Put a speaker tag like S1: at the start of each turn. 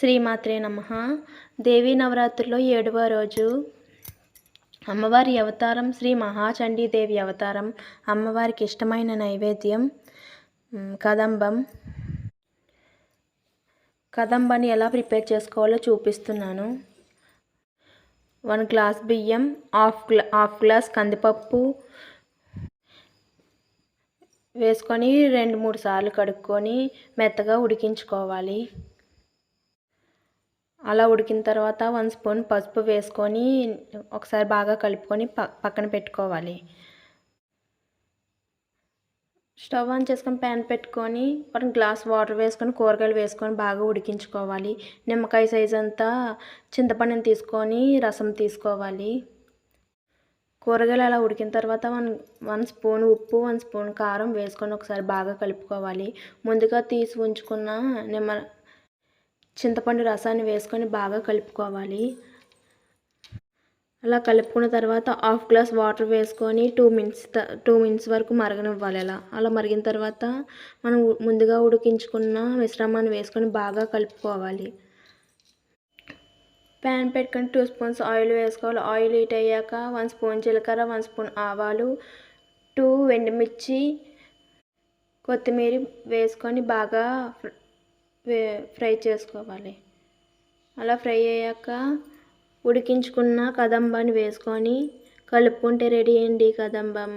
S1: శ్రీమాత్రే నమ. దేవీ నవరాత్రుల్లో ఏడవ రోజు అమ్మవారి అవతారం శ్రీ మహాచండీదేవి అవతారం అమ్మవారికి ఇష్టమైన నైవేద్యం కదంబం. కదంబాన్ని ఎలా ప్రిపేర్ చేసుకోవాలో చూపిస్తున్నాను. వన్ గ్లాస్ బియ్యం హాఫ్ గ్లా హాఫ్ గ్లాస్ కందిపప్పు వేసుకొని రెండు మూడు సార్లు కడుక్కొని మెత్తగా ఉడికించుకోవాలి. అలా ఉడికిన తర్వాత వన్ స్పూన్ పసుపు వేసుకొని ఒకసారి బాగా కలుపుకొని పక్కన పెట్టుకోవాలి. స్టవ్ ఆన్ చేసుకొని ప్యాన్ పెట్టుకొని ఒక గ్లాస్ వాటర్ వేసుకొని కూరగాయలు వేసుకొని బాగా ఉడికించుకోవాలి. నిమ్మకాయ సైజ్ అంతా చింతపండుని తీసుకొని రసం తీసుకోవాలి. కూరగాయలు అలా ఉడికిన తర్వాత వన్ వన్ స్పూన్ ఉప్పు వన్ స్పూన్ కారం వేసుకొని ఒకసారి బాగా కలుపుకోవాలి. ముందుగా తీసి ఉంచుకున్న నిమ్మ చింతపండు రసాన్ని వేసుకొని బాగా కలుపుకోవాలి. అలా కలుపుకున్న తర్వాత హాఫ్ గ్లాస్ వాటర్ వేసుకొని టూ మినిట్స్ టూ మినిట్స్ వరకు మరగనివ్వాలి అలా. అలా మరిగిన తర్వాత మనం ముందుగా ఉడికించుకున్న మిశ్రమాన్ని వేసుకొని బాగా కలుపుకోవాలి. ప్యాన్ పెట్టుకొని టూ స్పూన్స్ ఆయిల్ వేసుకోవాలి. ఆయిల్ హీట్ అయ్యాక వన్ స్పూన్ జీలకర్ర వన్ స్పూన్ ఆవాలు టూ ఎండుమిర్చి కొత్తిమీర వేసుకొని బాగా ఫ్రై చేసుకోవాలి. అలా ఫ్రై అయ్యాక ఉడికించుకున్న కదంబాన్ని వేసుకొని కలుపుకుంటే రెడీ అండి కదంబం.